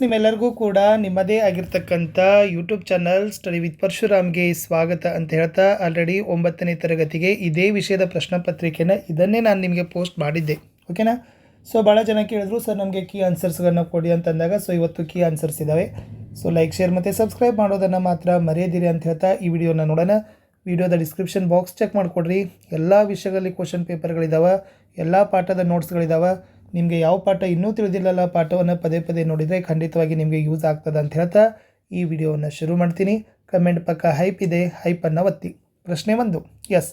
ನಿಮ್ಮೆಲ್ಲರಿಗೂ ಕೂಡ ನಿಮ್ಮದೇ ಆಗಿರ್ತಕ್ಕಂಥ ಯೂಟ್ಯೂಬ್ ಚಾನಲ್ ಸ್ಟಡಿ ವಿತ್ ಪರಶುರಾಮ್ಗೆ ಸ್ವಾಗತ ಅಂತ ಹೇಳ್ತಾ ಆಲ್ರೆಡಿ ಒಂಬತ್ತನೇ ತರಗತಿಗೆ ಇದೇ ವಿಷಯದ ಪ್ರಶ್ನೆ ಪತ್ರಿಕೆನ ಇದನ್ನೇ ನಾನು ನಿಮಗೆ ಪೋಸ್ಟ್ ಮಾಡಿದ್ದೆ. ಓಕೆನಾ ಸೊ ಭಾಳ ಜನ ಕೇಳಿದ್ರು ಸರ್ ನಮಗೆ ಕೀ ಆನ್ಸರ್ಸ್ಗಳನ್ನ ಕೊಡಿ ಅಂತಂದಾಗ ಸೊ ಇವತ್ತು ಕೀ ಆನ್ಸರ್ಸ್ ಇದ್ದಾವೆ ಸೊ ಲೈಕ್ ಶೇರ್ ಮತ್ತು ಸಬ್ಸ್ಕ್ರೈಬ್ ಮಾಡೋದನ್ನು ಮಾತ್ರ ಮರೆಯದಿರಿ ಅಂತ ಹೇಳ್ತಾ ಈ ವಿಡಿಯೋನ ನೋಡೋಣ. ವಿಡಿಯೋದ ಡಿಸ್ಕ್ರಿಪ್ಷನ್ ಬಾಕ್ಸ್ ಚೆಕ್ ಮಾಡಿಕೊಡ್ರಿ. ಎಲ್ಲ ವಿಷಯಗಳಲ್ಲಿ ಕ್ವಶನ್ ಪೇಪರ್ಗಳಿದ್ದಾವೆ ಎಲ್ಲ ಪಾಠದ ನೋಟ್ಸ್ಗಳಿದ್ದಾವೆ ನಿಮಗೆ ಯಾವ ಪಾಠ ಇನ್ನೂ ತಿಳಿದಿಲ್ಲಲ್ಲ, ಪಾಠವನ್ನು ಪದೇ ಪದೇ ನೋಡಿದರೆ ಖಂಡಿತವಾಗಿ ನಿಮಗೆ ಯೂಸ್ ಆಗ್ತದೆ ಅಂತ ಹೇಳ್ತಾ ಈ ವಿಡಿಯೋವನ್ನು ಶುರು ಮಾಡ್ತೀನಿ. ಕಮೆಂಟ್ ಪಕ್ಕ ಹೈಪ್ ಇದೆ ಹೈಪನ್ನು ಒತ್ತಿ. ಪ್ರಶ್ನೆ ಒಂದು, ಎಸ್,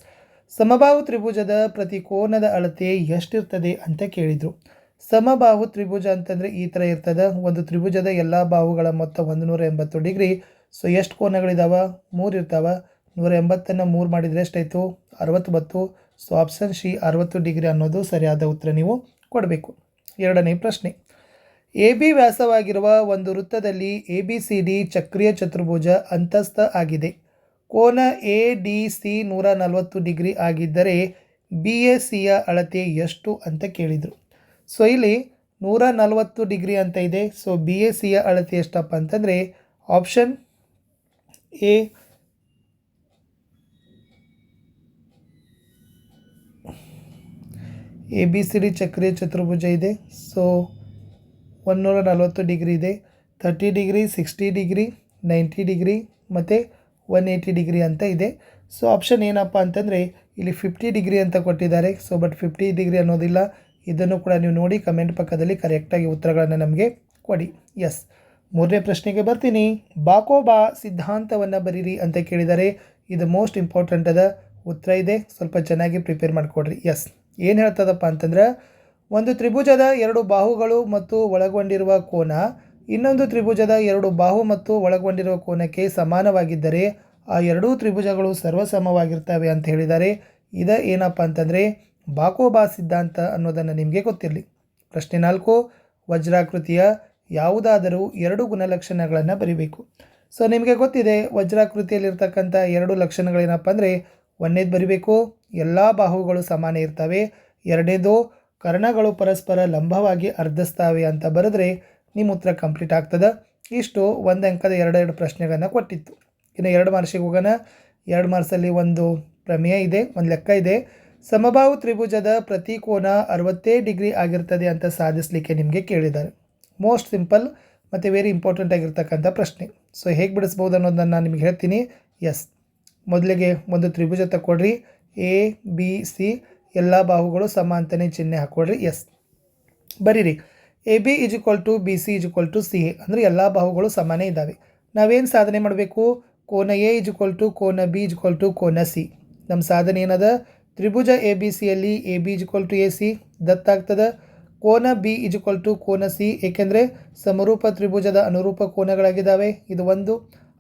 ಸಮಬಾಹು ತ್ರಿಭುಜದ ಪ್ರತಿ ಕೋನದ ಅಳತೆ ಎಷ್ಟಿರ್ತದೆ ಅಂತ ಕೇಳಿದರು. ಸಮಬಾಹು ತ್ರಿಭುಜ ಅಂತಂದರೆ ಈ ಥರ ಇರ್ತದೆ. ಒಂದು ತ್ರಿಭುಜದ ಎಲ್ಲ ಬಾಹುಗಳ ಮೊತ್ತ ಒಂದು ನೂರ ಎಂಬತ್ತು ಡಿಗ್ರಿ. ಸೊ ಎಷ್ಟು ಕೋನಗಳಿದಾವೆ? ಮೂರು ಇರ್ತಾವೆ. ನೂರ ಎಂಬತ್ತನ್ನು ಮೂರು ಮಾಡಿದರೆ ಎಷ್ಟಾಯಿತು? ಅರವತ್ತೊಂಬತ್ತು ಸೊ ಆಪ್ಷನ್ ಶಿ ಅರವತ್ತು ಡಿಗ್ರಿ ಅನ್ನೋದು ಸರಿಯಾದ ಉತ್ತರ ನೀವು ಕೊಡಬೇಕು. ಎರಡನೇ ಪ್ರಶ್ನೆ. ಎ ಬಿ ವ್ಯಾಸವಾಗಿರುವ ಒಂದು ವೃತ್ತದಲ್ಲಿ ಎ ಬಿ ಸಿ ಡಿ ಚಕ್ರೀಯ ಚತುರ್ಭುಜ ಅಂತಸ್ಥ ಆಗಿದೆ. ಕೋನ ಎ ಡಿ ಸಿ ನೂರ ನಲವತ್ತು ಡಿಗ್ರಿ ಆಗಿದ್ದರೆ ಬಿ ಎ ಸಿಯ ಅಳತೆ ಎಷ್ಟು ಅಂತ ಕೇಳಿದರು. ಸೊ, ಇಲ್ಲಿ ನೂರ ನಲವತ್ತು ಡಿಗ್ರಿ ಅಂತ ಇದೆ. ಸೊ, ಬಿ ಎ ಸಿಯ ಅಳತೆ ಎಷ್ಟಪ್ಪ ಅಂತಂದರೆ, option A A B C D ಚಕ್ರೀಯ ಚತುರ್ಭುಜ ಇದೆ. ಸೊ ಒನ್ನೂರ ನಲವತ್ತು ಡಿಗ್ರಿ ಇದೆ. Thirty degree sixty degree ninety degree ಮತ್ತು ಒನ್ ಏಯ್ಟಿ ಡಿಗ್ರಿ ಅಂತ ಇದೆ. ಸೊ ಆಪ್ಷನ್ ಏನಪ್ಪ ಅಂತಂದರೆ ಇಲ್ಲಿ ಫಿಫ್ಟಿ ಡಿಗ್ರಿ ಅಂತ ಕೊಟ್ಟಿದ್ದಾರೆ. ಸೊ ಬಟ್ ಫಿಫ್ಟಿ ಡಿಗ್ರಿ ಅನ್ನೋದಿಲ್ಲ. ಇದನ್ನು ಕೂಡ ನೀವು ನೋಡಿ ಕಮೆಂಟ್ ಪಕ್ಕದಲ್ಲಿ ಕರೆಕ್ಟಾಗಿ ಉತ್ತರಗಳನ್ನು ನಮಗೆ ಕೊಡಿ. ಎಸ್ ಮೂರನೇ ಪ್ರಶ್ನೆಗೆ ಬರ್ತೀನಿ. ಬಾಕೋಬಾ ಸಿದ್ಧಾಂತವನ್ನು ಬರೀರಿ ಅಂತ ಕೇಳಿದರೆ ಇದು ಮೋಸ್ಟ್ ಇಂಪಾರ್ಟೆಂಟ್ ಅದ. ಉತ್ತರ ಇದೆ. ಸ್ವಲ್ಪ ಚೆನ್ನಾಗಿ ಪ್ರಿಪೇರ್ ಮಾಡಿಕೊಡ್ರಿ. ಎಸ್ ಏನು ಹೇಳ್ತದಪ್ಪ ಅಂತಂದ್ರೆ, ಒಂದು ತ್ರಿಭುಜದ ಎರಡು ಬಾಹುಗಳು ಮತ್ತು ಒಳಗೊಂಡಿರುವ ಕೋನ, ಇನ್ನೊಂದು ತ್ರಿಭುಜದ ಎರಡು ಬಾಹು ಮತ್ತು ಒಳಗೊಂಡಿರುವ ಕೋನಕ್ಕೆ ಸಮಾನವಾಗಿದ್ದರೆ, ಆ ಎರಡೂ ತ್ರಿಭುಜಗಳು ಸರ್ವಸಮವಾಗಿರ್ತವೆ ಅಂತ ಹೇಳಿದ್ದಾರೆ. ಇದ ಏನಪ್ಪ ಅಂತಂದರೆ, ಬಾಕೋಬಾ ಸಿದ್ಧಾಂತ ಅನ್ನೋದನ್ನು ನಿಮಗೆ ಗೊತ್ತಿರಲಿ. ಪ್ರಶ್ನೆ ನಾಲ್ಕು, ವಜ್ರಾಕೃತಿಯ ಯಾವುದಾದರೂ ಎರಡು ಗುಣಲಕ್ಷಣಗಳನ್ನು ಬರಿಬೇಕು. ಸೊ ನಿಮಗೆ ಗೊತ್ತಿದೆ, ವಜ್ರಾಕೃತಿಯಲ್ಲಿರ್ತಕ್ಕಂಥ ಎರಡು ಲಕ್ಷಣಗಳೇನಪ್ಪ ಅಂದರೆ, ಒಂದೇದು ಬರಿಬೇಕು ಎಲ್ಲ ಬಾಹುಗಳು ಸಮಾನ ಇರ್ತವೆ. ಎರಡನೇದು, ಕರ್ಣಗಳು ಪರಸ್ಪರ ಲಂಬವಾಗಿ ಅರ್ಧಿಸ್ತಾವೆ ಅಂತ ಬರೆದ್ರೆ ನಿಮ್ಮ ಉತ್ತರ ಕಂಪ್ಲೀಟ್ ಆಗ್ತದೆ. ಇಷ್ಟು ಒಂದು ಅಂಕದ ಎರಡೆರಡು ಪ್ರಶ್ನೆಗಳನ್ನು ಕೊಟ್ಟಿತ್ತು. ಇನ್ನು ಎರಡು ಮಾರ್ಸಿಗೆ ಹೋಗೋಣ. ಎರಡು ಮಾರ್ಸಲ್ಲಿ ಒಂದು ಪ್ರಮೇಯ ಇದೆ, ಒಂದು ಲೆಕ್ಕ ಇದೆ. ಸಮಬಾಹು ತ್ರಿಭುಜದ ಪ್ರತಿ ಕೋನ ಅರವತ್ತೇ ಡಿಗ್ರಿ ಆಗಿರ್ತದೆ ಅಂತ ಸಾಧಿಸಲಿಕ್ಕೆ ನಿಮಗೆ ಕೇಳಿದ್ದಾರೆ. ಮೋಸ್ಟ್ ಸಿಂಪಲ್ ಮತ್ತು ವೆರಿ ಇಂಪಾರ್ಟೆಂಟ್ ಆಗಿರ್ತಕ್ಕಂಥ ಪ್ರಶ್ನೆ. ಸೊ ಹೇಗೆ ಬಿಡಿಸ್ಬೋದು ಅನ್ನೋದನ್ನು ನಾನು ನಿಮಗೆ ಹೇಳ್ತೀನಿ. ಎಸ್. ಮೊದಲಿಗೆ ಒಂದು ತ್ರಿಭುಜ ತಗೊಳ್ರಿ ಎ ಬಿ ಸಿ ಎಲ್ಲ ಬಾಹುಗಳು ಸಮ ಅಂತಲೇ ಚಿಹ್ನೆ ಹಾಕ್ಕೊಳ್ರಿ. ಎಸ್ ಬರೀರಿ. A B is equal to B C is equal to C A ಅಂದರೆ ಎಲ್ಲ ಬಾಹುಗಳು ಸಮಾನೇ ಇದ್ದಾವೆ. ನಾವೇನು ಸಾಧನೆ ಮಾಡಬೇಕು? ಕೋನ ಎ ಇಜ್ ಇಕ್ವಲ್ ಟು ಕೋನ ಬಿ ಇಜ್ ಇಕ್ವಲ್ ಟು ಕೋನ ಸಿ ನಮ್ಮ ಸಾಧನೆ ಏನದ? ತ್ರಿಭುಜ ಎ ಬಿ ಸಿಯಲ್ಲಿ A B is equal to A C ದತ್ತಾಗ್ತದೆ ಕೋನ ಬಿ ಇಜ್ ಇಕ್ವಲ್ ಟು ಕೋನ ಸಿ ಏಕೆಂದರೆ ಸಮರೂಪ ತ್ರಿಭುಜದ ಅನುರೂಪ ಕೋನಗಳಾಗಿದ್ದಾವೆ. ಇದು ಒಂದು.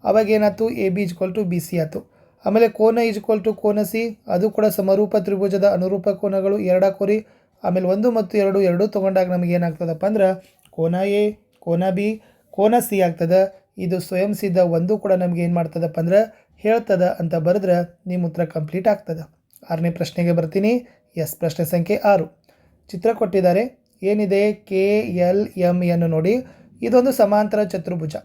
ಅವಾಗ ಏನಾಯ್ತು? A B is equal to B C ಆಯಿತು. ಆಮೇಲೆ ಕೋನ ಈಜ್ ಇಕ್ವಲ್ ಟು ಕೋನ ಸಿ ಅದು ಕೂಡ ಸಮರೂಪ ತ್ರಿಭುಜದ ಅನುರೂಪ ಕೋನಗಳು ಎರಡ ಕೊರಿ, ಆಮೇಲೆ ಒಂದು ಮತ್ತು ಎರಡು ಎರಡು ತೊಗೊಂಡಾಗ ನಮಗೆ ಏನಾಗ್ತದಪ್ಪ ಅಂದ್ರೆ ಕೋನ ಎ ಕೋನ ಬಿ ಕೋನ ಸಿ ಆಗ್ತದೆ. ಇದು ಸ್ವಯಂ ಸಿದ್ಧ ಒಂದು ಕೂಡ ನಮಗೆ ಏನು ಮಾಡ್ತದಪ್ಪ ಅಂದ್ರೆ ಹೇಳ್ತದ ಅಂತ ಬರೆದ್ರೆ ನಿಮ್ಮ ಉತ್ತರ ಕಂಪ್ಲೀಟ್ ಆಗ್ತದೆ. ಆರನೇ ಪ್ರಶ್ನೆಗೆ ಬರ್ತೀನಿ. ಎಸ್ ಪ್ರಶ್ನೆ ಸಂಖ್ಯೆ ಆರು. ಚಿತ್ರ ಕೊಟ್ಟಿದ್ದಾರೆ. ಏನಿದೆ? ಕೆ ಎಲ್ ಎಂ ಎನ್ನು ನೋಡಿ. ಇದೊಂದು ಸಮಾಂತರ ಚತುರ್ಭುಜ.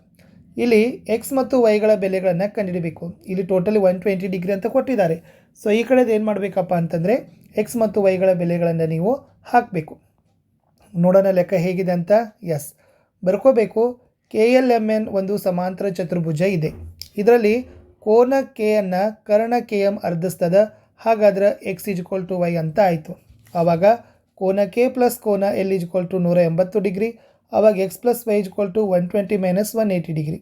ಇಲ್ಲಿ ಎಕ್ಸ್ ಮತ್ತು ವೈಗಳ ಬೆಲೆಗಳನ್ನು ಕಂಡುಹಿಡಬೇಕು. ಇಲ್ಲಿ ಟೋಟಲಿ ಒನ್ ಟ್ವೆಂಟಿ ಡಿಗ್ರಿ ಅಂತ ಕೊಟ್ಟಿದ್ದಾರೆ. ಸೊ ಈ ಕಡೆದು ಏನು ಮಾಡಬೇಕಪ್ಪ ಅಂತಂದರೆ ಎಕ್ಸ್ ಮತ್ತು ವೈಗಳ ಬೆಲೆಗಳನ್ನು ನೀವು ಹಾಕಬೇಕು. ನೋಡೋಣ ಲೆಕ್ಕ ಹೇಗಿದೆ ಅಂತ? ಎಸ್ ಬರ್ಕೋಬೇಕು. ಕೆ ಎಲ್ ಎಂ ಎನ್ ಒಂದು ಸಮಾಂತರ ಚತುರ್ಭುಜ ಇದೆ. ಇದರಲ್ಲಿ ಕೋನ ಕೆ ಅನ್ನು ಕರ್ಣ ಕೆ ಎಂ ಅರ್ಧಿಸ್ತದ ಹಾಗಾದ್ರೆ ಎಕ್ಸ್ ಇಜ್ಕೊಲ್ ಟು ವೈ ಅಂತ ಆಯಿತು. ಆವಾಗ ಕೋನ ಕೆ ಪ್ಲಸ್ ಕೋನ ಎಲ್ ಇಜ್ಕೊಲ್ ಟು ನೂರ ಎಂಬತ್ತು ಡಿಗ್ರಿ ಆವಾಗ X plus Y is equal to one twenty minus one eighty degree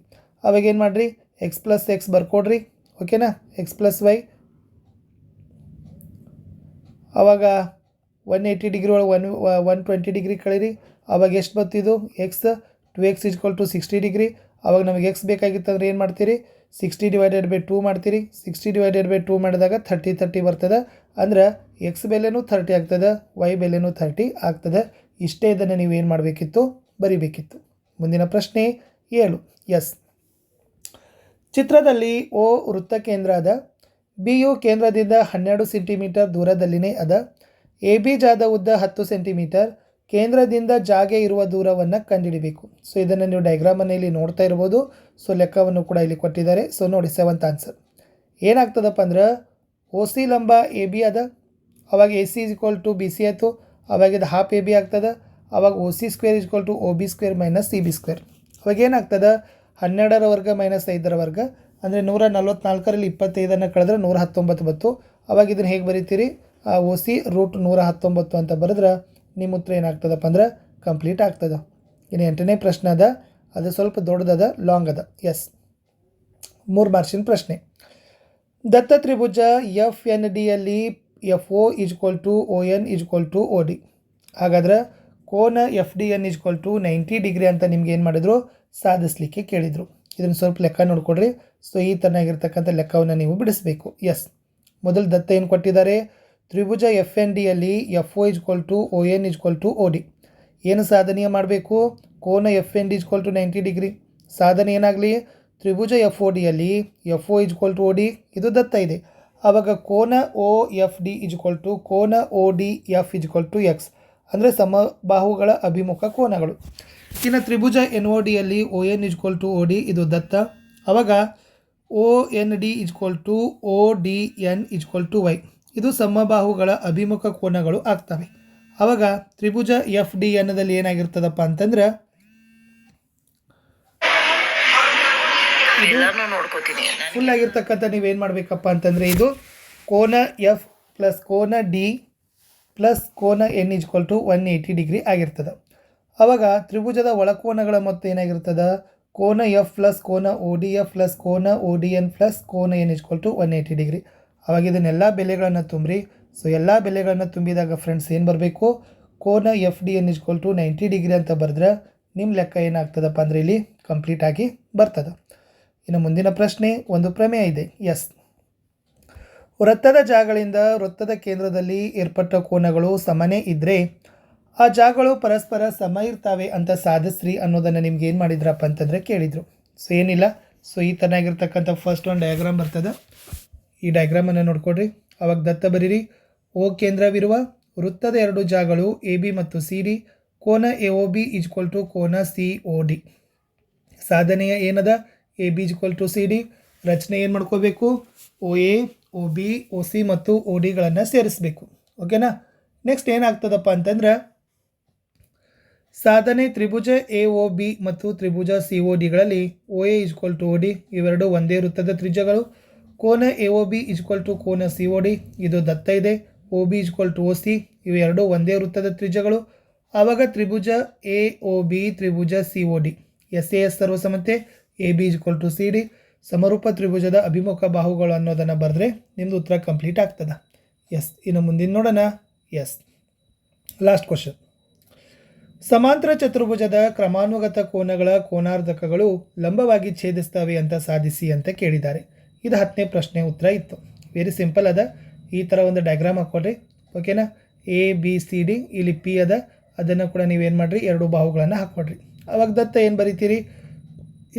ಅವಾಗ ಏನು ಮಾಡಿರಿ? ಎಕ್ಸ್ ಪ್ಲಸ್ ಎಕ್ಸ್ ಬರ್ಕೊಡ್ರಿ ಓಕೆನಾ ಎಕ್ಸ್ ಪ್ಲಸ್ ವೈ ಅವಾಗ ಒನ್ ಏಯ್ಟಿ ಡಿಗ್ರಿ ಒಳಗೆ ಒನ್ ಒನ್ ಟ್ವೆಂಟಿ ಡಿಗ್ರಿ ಕಳೀರಿ. ಅವಾಗ ಎಷ್ಟು ಬರ್ತಿದ್ದು X two X is equal to sixty degree ಅವಾಗ ನಮಗೆ ಎಕ್ಸ್ ಬೇಕಾಗಿತ್ತಂದ್ರೆ ಏನು ಮಾಡ್ತೀರಿ? ಸಿಕ್ಸ್ಟಿ ಡಿವೈಡೆಡ್ ಬೈ ಟೂ ಮಾಡ್ತೀರಿ. ಸಿಕ್ಸ್ಟಿ ಡಿವೈಡೆಡ್ ಬೈ ಟೂ ಮಾಡಿದಾಗ ಥರ್ಟಿ ಥರ್ಟಿ ಬರ್ತದೆ. ಅಂದ್ರೆ ಎಕ್ಸ್ ಬೆಲೆನೂ ಥರ್ಟಿ ಆಗ್ತದೆ ವೈ ಬೆಲೆನೂ ಥರ್ಟಿ ಆಗ್ತದೆ. ಇಷ್ಟೇ ಇದನ್ನು ನೀವು ಏನು ಮಾಡಬೇಕಿತ್ತು? ಬರಿಬೇಕಿತ್ತು. ಮುಂದಿನ ಪ್ರಶ್ನೆ ಏಳು. ಎಸ್. ಚಿತ್ರದಲ್ಲಿ ಓ ವೃತ್ತ ಕೇಂದ್ರ ಅದ ಬಿ ಯು ಕೇಂದ್ರದಿಂದ ಹನ್ನೆರಡು ಸೆಂಟಿಮೀಟರ್ ದೂರದಲ್ಲಿನೇ ಅದ ಎ ಬಿ ಜಾದ ಉದ್ದ ಹತ್ತು ಸೆಂಟಿಮೀಟರ್, ಕೇಂದ್ರದಿಂದ ಜಾಗೆ ಇರುವ ದೂರವನ್ನು ಕಂಡುಹಿಡಿಬೇಕು ಸೊ ಇದನ್ನು ನೀವು ಡೈಗ್ರಾಮನ್ನು ಇಲ್ಲಿ ನೋಡ್ತಾ ಇರ್ಬೋದು. ಸೊ ಲೆಕ್ಕವನ್ನು ಕೂಡ ಇಲ್ಲಿ ಕೊಟ್ಟಿದ್ದಾರೆ. ಸೊ ನೋಡಿ ಸೆವೆಂತ್ ಆನ್ಸರ್ ಏನಾಗ್ತದಪ್ಪ ಅಂದ್ರೆ ಓ ಸಿ ಲಂಬ ಎ ಬಿ ಅದ. ಅವಾಗ A C is equal to B C ಆಯಿತು. ಅವಾಗ ಇದು ಹಾಫ್ ಎ ಬಿ ಆಗ್ತದೆ. ಅವಾಗ O C square is equal to O B square minus C B square ಅವಾಗ ಏನಾಗ್ತದೆ? ಹನ್ನೆರಡರ ವರ್ಗ ಮೈನಸ್ ಐದರ ವರ್ಗ, ಅಂದರೆ ನೂರ ನಲ್ವತ್ನಾಲ್ಕರಲ್ಲಿ ಇಪ್ಪತ್ತೈದನ್ನು ಕಳೆದ್ರೆ ನೂರ ಹತ್ತೊಂಬತ್ತು ಬತ್ತು ಅವಾಗ ಇದನ್ನು ಹೇಗೆ ಬರೀತೀರಿ? ಸಿ ರೂಟ್ ನೂರ ಹತ್ತೊಂಬತ್ತು ಅಂತ ಬರೆದ್ರೆ ನಿಮ್ಮ ಉತ್ತರ ಏನಾಗ್ತದಪ್ಪ ಅಂದ್ರೆ ಕಂಪ್ಲೀಟ್ ಆಗ್ತದೆ. ಇನ್ನು ಎಂಟನೇ ಪ್ರಶ್ನೆ ಅದ. ಅದು ಸ್ವಲ್ಪ ದೊಡ್ಡದದ ಲಾಂಗ್ ಅದ. ಎಸ್ ಮೂರು ಮಾರ್ಷಿನ ಪ್ರಶ್ನೆ. ದತ್ತ ತ್ರಿಭುಜ F N ಡಿಯಲ್ಲಿ F O is equal to O N is equal to O D ಹಾಗಾದ್ರೆ ಕೋನ F D N is equal to ninety degree ಅಂತ ನಿಮ್ಗೆ ಏನು ಮಾಡಿದ್ರು? ಸಾಧಿಸಲಿಕ್ಕೆ ಕೇಳಿದರು. ಇದನ್ನು ಸ್ವಲ್ಪ ಲೆಕ್ಕ ನೋಡ್ಕೊಡ್ರಿ. ಸೊ ಈ ಥರನಾಗಿರ್ತಕ್ಕಂಥ ಲೆಕ್ಕವನ್ನು ನೀವು ಬಿಡಿಸಬೇಕು. ಎಸ್ ಮೊದಲು ದತ್ತ ಏನು ಕೊಟ್ಟಿದ್ದಾರೆ? ತ್ರಿಭುಜ F N ಡಿಯಲ್ಲಿ F O is equal to O N is equal to O D ಏನು ಸಾಧನೆಯ ಮಾಡಬೇಕು? ಕೋನ F N D is equal to ninety degree ಸಾಧನೆ ಏನಾಗಲಿ? ತ್ರಿಭುಜ F O ಡಿಯಲ್ಲಿ F O is equal to O D ಇದು ದತ್ತ ಇದೆ. ಆವಾಗ ಕೋನ O F D is equal to ಕೋನ O D F is equal to X ಅಂದರೆ ಸಮಬಾಹುಗಳ ಅಭಿಮುಖ ಕೋನಗಳು. ಇನ್ನು ತ್ರಿಭುಜ N O ಡಿಯಲ್ಲಿ O N is equal to O D ಇದು ದತ್ತ. ಆವಾಗ O N D is equal to O D N is equal to Y ಇದು ಸಮಬಾಹುಗಳ ಅಭಿಮುಖ ಕೋನಗಳು ಆಗ್ತವೆ. ಆವಾಗ ತ್ರಿಭುಜ ಎಫ್ ಡಿ ಎನ್ನಲ್ಲಿ ಏನಾಗಿರ್ತದಪ್ಪ ಅಂತಂದ್ರೆ ಫುಲ್ ಆಗಿರ್ತಕ್ಕಂಥ ನೀವೇನು ಮಾಡಬೇಕಪ್ಪ ಅಂತಂದರೆ ಇದು ಕೋನ ಎಫ್ ಪ್ಲಸ್ ಕೋನ ಡಿ ಪ್ಲಸ್ ಕೋನ N is equal to one eighty degree ಆಗಿರ್ತದೆ. ಅವಾಗ ತ್ರಿಭುಜದ ಒಳಕೋನಗಳ ಮೊತ್ತ ಏನಾಗಿರ್ತದೆ? ಕೋನ ಎಫ್ ಪ್ಲಸ್ ಕೋನ ಒ ಡಿ ಎಫ್ ಪ್ಲಸ್ ಕೋನ ಓ ಡಿ ಎನ್ ಪ್ಲಸ್ ಕೋನ N is equal to one eighty degree ಅವಾಗ ಇದನ್ನೆಲ್ಲ ಬೆಲೆಗಳನ್ನು ತುಂಬ್ರಿ. ಸೊ ಎಲ್ಲ ಬೆಲೆಗಳನ್ನು ತುಂಬಿದಾಗ ಫ್ರೆಂಡ್ಸ್ ಏನು ಬರಬೇಕು? ಕೋನ F D N is equal to ninety degree ಅಂತ ಬರೆದ್ರೆ ನಿಮ್ಮ ಲೆಕ್ಕ ಏನಾಗ್ತದಪ್ಪ ಅಂದರೆ ಇಲ್ಲಿ ಕಂಪ್ಲೀಟ್ ಆಗಿ ಬರ್ತದೆ. ಇನ್ನು ಮುಂದಿನ ಪ್ರಶ್ನೆ, ಒಂದು ಪ್ರಮೇಯ ಇದೆ. ಎಸ್ ವೃತ್ತದ ಜಾಗಗಳಿಂದ ವೃತ್ತದ ಕೇಂದ್ರದಲ್ಲಿ ಏರ್ಪಟ್ಟ ಕೋನಗಳು ಸಮನೇ ಇದ್ದರೆ ಆ ಜಾಗಗಳು ಪರಸ್ಪರ ಸಮ ಇರ್ತಾವೆ ಅಂತ ಸಾಧಿಸ್ರಿ ಅನ್ನೋದನ್ನು ನಿಮ್ಗೆ ಏನು ಮಾಡಿದ್ರಪ್ಪ ಅಂತಂದರೆ ಕೇಳಿದರು. ಸೊ ಏನಿಲ್ಲ. ಸೊ ಈ ಥರನಾಗಿರ್ತಕ್ಕಂಥ ಫಸ್ಟ್ ಒಂದು ಡಯಾಗ್ರಾಮ್ ಬರ್ತದೆ. ಈ ಡಯಾಗ್ರಾಮನ್ನು ನೋಡ್ಕೊಡ್ರಿ ಅವಾಗ ದತ್ತ ಬರೀರಿ. ಓ ಕೇಂದ್ರವಿರುವ ವೃತ್ತದ ಎರಡು ಜಾಗಗಳು ಎ ಬಿ ಮತ್ತು ಸಿ ಡಿ. ಕೋನ A O B is equal to ಕೋನ ಸಿ ಒ ಡಿ ಸಾಧನೆಯ ಏನದ? A B is equal to C D ರಚನೆ ಏನು ಮಾಡ್ಕೋಬೇಕು? O A O B O C ಮತ್ತು ಒ ಡಿಗಳನ್ನು ಸೇರಿಸಬೇಕು. ಓಕೆನಾ ನೆಕ್ಸ್ಟ್ ಏನಾಗ್ತದಪ್ಪ ಅಂತಂದ್ರೆ, ಸಾಧನೆ ತ್ರಿಭುಜ ಎ ಒ ಬಿ ಮತ್ತು ತ್ರಿಭುಜ C O ಡಿಗಳಲ್ಲಿ O A equal to O D ಇವೆರಡು ಒಂದೇ ವೃತ್ತದ ತ್ರಿಜ್ಯಗಳು. ಕೋನ A O B equal to ಕೋನ ಸಿ ಒ ಡಿ ಇದು ದತ್ತ ಇದೆ. O B equal to O C ಇವೆರಡು ಒಂದೇ ವೃತ್ತದ ತ್ರಿಜ್ಯಗಳು. ಆವಾಗ ತ್ರಿಭುಜ A O B Tribhuja C O D S A S ಸರ್ವಸಮತೆ A B equal to C D ಸಮರೂಪ ತ್ರಿಭುಜದ ಅಭಿಮುಖ ಬಾಹುಗಳು ಅನ್ನೋದನ್ನು ಬರೆದ್ರೆ ನಿಮ್ಮದು ಉತ್ತರ ಕಂಪ್ಲೀಟ್ ಆಗ್ತದೆ. ಎಸ್, ಇನ್ನು ಮುಂದಿನ ನೋಡೋಣ. ಎಸ್. ಲಾಸ್ಟ್ ಕ್ವಶನ್ ಸಮಾಂತರ ಚತುರ್ಭುಜದ ಕ್ರಮಾನುಗತ ಕೋನಗಳ ಕೋನಾರ್ಧಕಗಳು ಲಂಬವಾಗಿ ಛೇದಿಸ್ತವೆ ಅಂತ ಸಾಧಿಸಿ ಅಂತ ಕೇಳಿದ್ದಾರೆ. ಇದು ಹತ್ತನೇ ಪ್ರಶ್ನೆ ಉತ್ತರ ಇತ್ತು. ವೆರಿ ಸಿಂಪಲ್ ಅದ. ಈ ಥರ ಒಂದು ಡಯಾಗ್ರಾಮ್ ಹಾಕ್ಕೊಡ್ರಿ ಓಕೆನಾ ಎ ಬಿ ಸಿ ಡಿ ಇಲ್ಲಿ ಪಿ ಅದ. ಅದನ್ನು ಕೂಡ ನೀವೇನು ಮಾಡಿರಿ? ಎರಡು ಬಾಹುಗಳನ್ನು ಹಾಕ್ಕೊಡ್ರಿ ಅವಾಗ ದತ್ತ ಏನು ಬರಿತೀರಿ?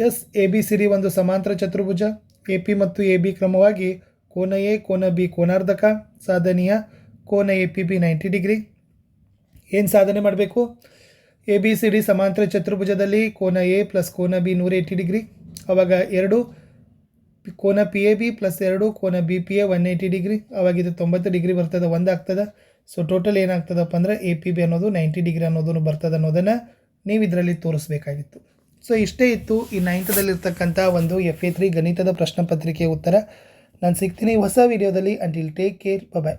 S, A, B, C, D ಒಂದು ಸಮಾಂತರ ಚತುರ್ಭುಜ, ಎ, ಪಿ ಮತ್ತು ಎ, ಬಿ ಕ್ರಮವಾಗಿ ಕೋನ ಎ, ಕೋನ ಬಿ, ಕೋನಾರ್ಧಕ, ಸಾಧನೀಯ ಕೋನ A, P, B ninety degree. ಏನು ಸಾಧನೆ ಮಾಡಬೇಕು? ಎ, ಬಿ, ಸಿ, ಡಿ ಸಮಾಂತರ ಚತುರ್ಭುಜದಲ್ಲಿ ಕೋನ ಎ ಪ್ಲಸ್ ಕೋನ ಬಿ ನೂರ ಏಯ್ಟಿ ಡಿಗ್ರಿ. ಅವಾಗ ಎರಡು ಕೋನ ಪಿ, ಎ, ಬಿ ಪ್ಲಸ್ ಎರಡು ಕೋನ B, P, A one eighty degree. ಅವಾಗ ಇದು ತೊಂಬತ್ತು ಡಿಗ್ರಿ ಬರ್ತದೆ, ಒಂದು ಆಗ್ತದೆ. ಸೊ ಟೋಟಲ್ ಏನಾಗ್ತದಪ್ಪ ಅಂದರೆ ಎ, ಪಿ, ಬಿ ಅನ್ನೋದು ನೈಂಟಿ ಡಿಗ್ರಿ ಅನ್ನೋದನ್ನು ಬರ್ತದೆ ಅನ್ನೋದನ್ನು ನೀವು ಇದರಲ್ಲಿ ತೋರಿಸ್ಬೇಕಾಗಿತ್ತು. ಸೊ ಇಷ್ಟೇ ಇತ್ತು ಈ ನೈನ್ತದಲ್ಲಿರ್ತಕ್ಕಂಥ ಒಂದು ಎಫ್ ಎ ತ್ರೀ ಗಣಿತದ ಪ್ರಶ್ನೆ ಪತ್ರಿಕೆಯ ಉತ್ತರ. ನಾನು ಸಿಗ್ತೀನಿ ಹೊಸ ವಿಡಿಯೋದಲ್ಲಿ ಅಂಟಿಲ್ ಟೇಕ್ ಕೇರ್ ಬಾಯ್